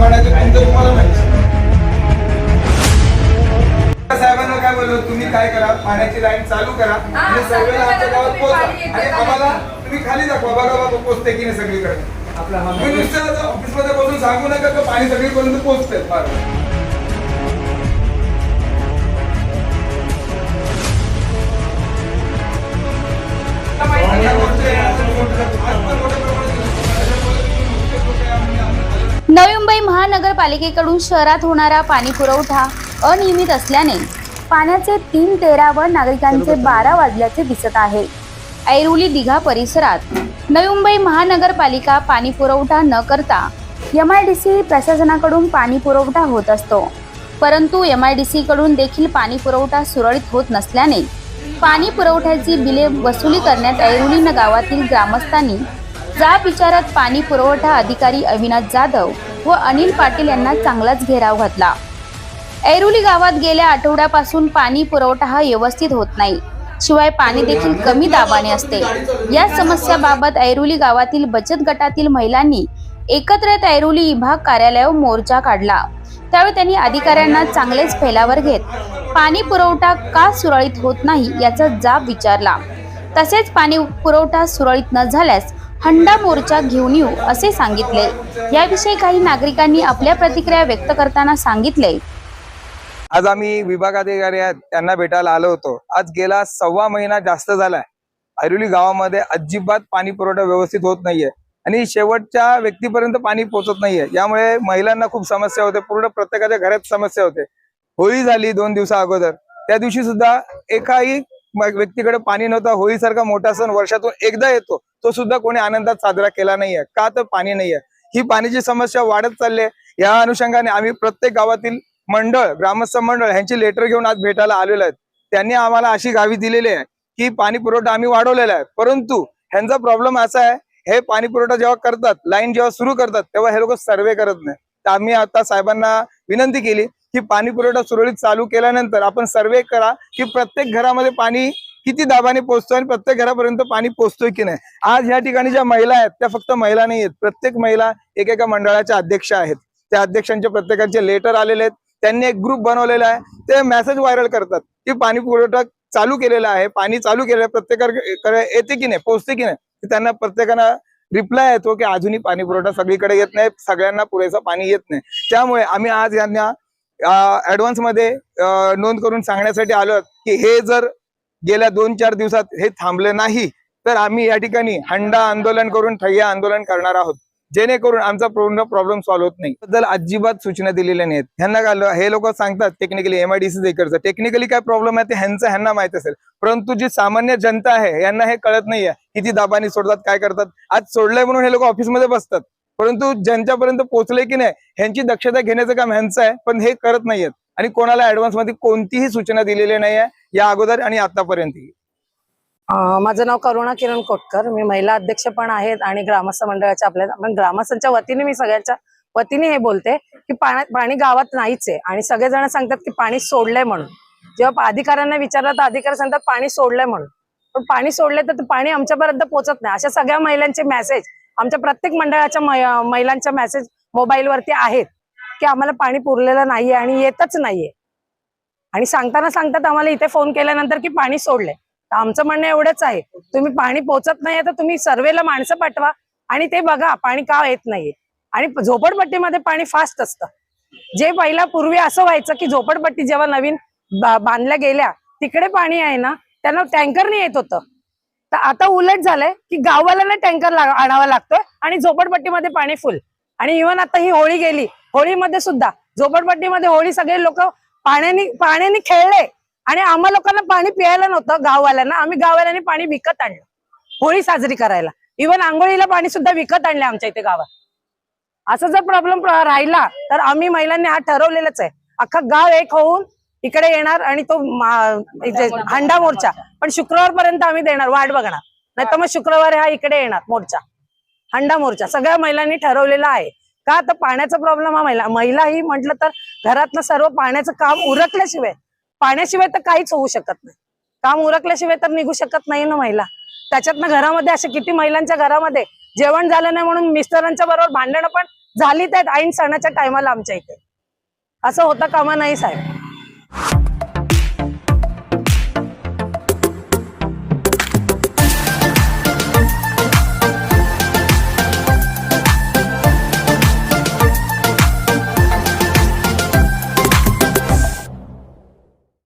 प्रमाणाचे तुमचं तुम्हाला माहिती साहेबांना काय बोललो तुम्ही काय करा? पाण्याची लाईन चालू करा. आणि सगळ्या आमच्या गावात पोहोचा. आणि आम्हाला तुम्ही खाली दाखवा. बघा बाबा पोहोचते की नाही सगळीकडे. तुम्ही नुसतं ऑफिसमध्ये बसून सांगू नका का पाणी सगळीपर्यंत पोहोचतंय? फार महानगरपालिकेकडून शहरात होणारा पाणी पुरवठा अनियमित असल्याने पाण्याचे तीन तेरा व नागरिकांचे बारा वाजल्याचे दिसत आहे. ऐरोली दिघा परिसरात नवी मुंबई महानगरपालिका पाणी पुरवठा न करता एम आय डी सी प्रशासनाकडून पाणी पुरवठा होत असतो. परंतु एम आय डी सी कडून देखील पाणी पुरवठा सुरळीत होत नसल्याने पाणी पुरवठ्याची बिले वसुली करण्यात ऐरोली न गावातील ग्रामस्थांनी जाब विचारत पाणी पुरवठा अधिकारी अविनाश जाधव व अनिल पाटील यांना चांगलाच घेराव घातला. ऐरोली गावात गेल्या आठवड्यापासून पाणी पुरवठा हा व्यवस्थित होत नाही. शिवाय पाणी देखील कमी दाबाने असते. या समस्याबाबत ऐरोली गावातील बचत गटातील महिलांनी एकत्रित ऐरोली विभाग कार्यालयावर मोर्चा काढला. त्यावेळी त्यांनी अधिकाऱ्यांना चांगलेच फैलावर घेत पाणी पुरवठा का सुरळीत होत नाही याचा जाब विचारला. तसेच पाणी पुरवठा सुरळीत न झाल्यास हंडा मोर्चा घेऊन येऊ असे सांगितले. याविषयी काही नागरिकांनी आपल्या प्रतिक्रिया व्यक्त करताना सांगितले. आज आम्ही विभागाधिकारी आहेत त्यांना भेटायला आलो होतो. आज गेला सव्वा महिना जास्त झालाय. ऐरोली गावामध्ये अजिबात पाणी पुरवठा व्यवस्थित होत नाहीये आणि शेवटच्या व्यक्तीपर्यंत पाणी पोहोचत नाहीये. यामुळे महिलांना खूप समस्या होते पूर्ण प्रत्येकाच्या घरात समस्या होते. होळी झाली दोन दिवसा अगोदर. त्या दिवशी सुद्धा एकाही व्यक्तीकडे पाणी नव्हतं होळीसारखा मोठा सण वर्षातून एकदा येतो तो सुद्धा कोणी आनंदात साजरा केला नाहीये. का तर पाणी नाहीये. ही पाण्याची समस्या वाढत चालली आहे या अनुषंगाने आम्ही प्रत्येक गावातील मंडळ ग्रामस्थ मंडळ ह्यांची लेटर घेऊन आज भेटायला आलेलो आहेत. त्यांनी आम्हाला अशी गावी दिलेली आहे की पाणी पुरवठा आम्ही वाढवलेला आहे. परंतु ह्यांचा प्रॉब्लेम असा आहे हे पाणी पुरवठा जेव्हा करतात लाईन जेव्हा सुरू करतात तेव्हा हे लोक सर्वे करत नाही तर आम्ही आता साहेबांना विनंती केली की पाणी पुरवठा सुरळीत चालू केल्यानंतर आपण सर्वे करा की प्रत्येक घरामध्ये पाणी किती दाबाने पोहोचतोय आणि प्रत्येक घरापर्यंत पाणी पोहोचतोय की नाही. आज ह्या ठिकाणी ज्या महिला आहेत त्या फक्त महिला नाही आहेत. प्रत्येक महिला एकेका मंडळाच्या अध्यक्ष आहेत. त्या अध्यक्षांचे प्रत्येकाचे लेटर आलेले आहेत. त्यांनी एक ग्रुप बनवलेला आहे. ते मेसेज व्हायरल करतात की पाणी पुरवठा चालू केलेला आहे. पाणी चालू केलेलं आहे. प्रत्येकाकडे येते की नाही? पोहोचते की नाही? त्यांना प्रत्येकाला रिप्लाय येतो की अजूनही पाणी पुरवठा सगळीकडे येत नाही. सगळ्यांना पुरेसा पाणी येत नाही. त्यामुळे आम्ही आज यांना ऍडव्हान्समध्ये नोंद करून सांगण्यासाठी आलो की हे जर गेल्या दोन चार दिवसात हे थांबले नाही तर आम्ही या ठिकाणी हंडा आंदोलन करून ठय्या आंदोलन करणार आहोत. जेणेकरून आमचा पूर्ण प्रॉब्लेम सॉल्व्ह होत नाही. बद्दल अजिबात सूचना दिलेल्या नाहीत. ह्यांना काय हे लोक सांगतात टेक्निकली एमआयडीसी इकडचं. टेक्निकली काय प्रॉब्लेम आहे ते ह्यांचं ह्यांना माहीत असेल. परंतु जी सामान्य जनता आहे यांना हे कळत नाहीये. किती दाबानी सोडतात काय करतात? आज सोडलंय म्हणून हे लोक ऑफिसमध्ये बसतात. परंतु ज्यांच्यापर्यंत पोहोचले की नाही ह्यांची दक्षता घेण्याचं काम ह्यांचं आहे पण हे करत नाहीयेत. आणि कोणाला ऍडव्हान्समध्ये कोणतीही सूचना दिलेली नाहीये या अगोदर आणि आतापर्यंत. माझं नाव करुणा किरण कोटकर. मी महिला अध्यक्ष पण आहेत आणि ग्रामस्थ मंडळाच्या आपल्या ग्रामस्थांच्या वतीने मी सगळ्यांच्या वतीने हे बोलते की पाणी गावात नाहीच आहे आणि सगळेजण सांगतात की पाणी सोडलंय म्हणून. जेव्हा अधिकाऱ्यांना विचारलं तर अधिकारी सांगतात पाणी सोडलंय म्हणून. पण पाणी सोडले तर पाणी आमच्यापर्यंत पोहोचत नाही. अशा सगळ्या महिलांचे मेसेज आमच्या प्रत्येक मंडळाच्या महिलांच्या मेसेज मोबाईलवरती आहेत की आम्हाला पाणी पुरलेलं नाहीये आणि येतच नाहीये. आणि सांगताना सांगतात आम्हाला इथे फोन केल्यानंतर की पाणी सोडले तर आमचं म्हणणं एवढंच आहे तुम्ही पाणी पोहोचत नाहीये तर तुम्ही सर्वेला माणसं पाठवा आणि ते बघा पाणी का येत नाहीये. आणि झोपडपट्टीमध्ये पाणी फास्ट असतं. जे पहिला पूर्वी असं व्हायचं की झोपडपट्टी जेव्हा नवीन बांधल्या गेल्या तिकडे पाणी आहे ना त्यांना टँकरने येत होतं. तर आता उलट झालंय की गाववाल्यांना टँकर आणावा लागतोय आणि झोपडपट्टीमध्ये पाणी फुल आणि इव्हन आता ही होळी गेली होळीमध्ये सुद्धा झोपडपट्टीमध्ये होळी सगळे लोक पाण्याने पाण्याने खेळले आणि आम्हा लोकांना पाणी प्यायला नव्हतं गाववाल्यांना. आम्ही गाववाल्यांनी पाणी विकत आणलं होळी साजरी करायला. इव्हन आंघोळीला पाणी सुद्धा विकत आणले आमच्या इथे गावात. असा जर प्रॉब्लेम राहिला तर आम्ही महिलांनी हा ठरवलेलाच आहे. अख्खा गाव एक होऊन इकडे येणार आणि तो हंडा मोर्चा. पण शुक्रवार पर्यंत आम्ही देणार वाट बघणार. नाही तर मग शुक्रवारी हा इकडे येणार मोर्चा. हंडा मोर्चा. सगळ्या महिलांनी ठरवलेला आहे. का तर पाण्याचा प्रॉब्लेम हा महिला महिला ही म्हटलं तर घरातलं सर्व पाण्याचं काम उरकल्याशिवाय पाण्याशिवाय तर काहीच होऊ शकत नाही. काम उरकल्याशिवाय तर निघू शकत नाही ना महिला. त्याच्यातनं घरामध्ये असे किती महिलांच्या घरामध्ये जेवण झालं नाही म्हणून मिस्टरांच्या बरोबर भांडणं पण झाली त्यात ऐन सणाच्या टायमाला आमच्या इथे. असं होता कामा नाही साहेब.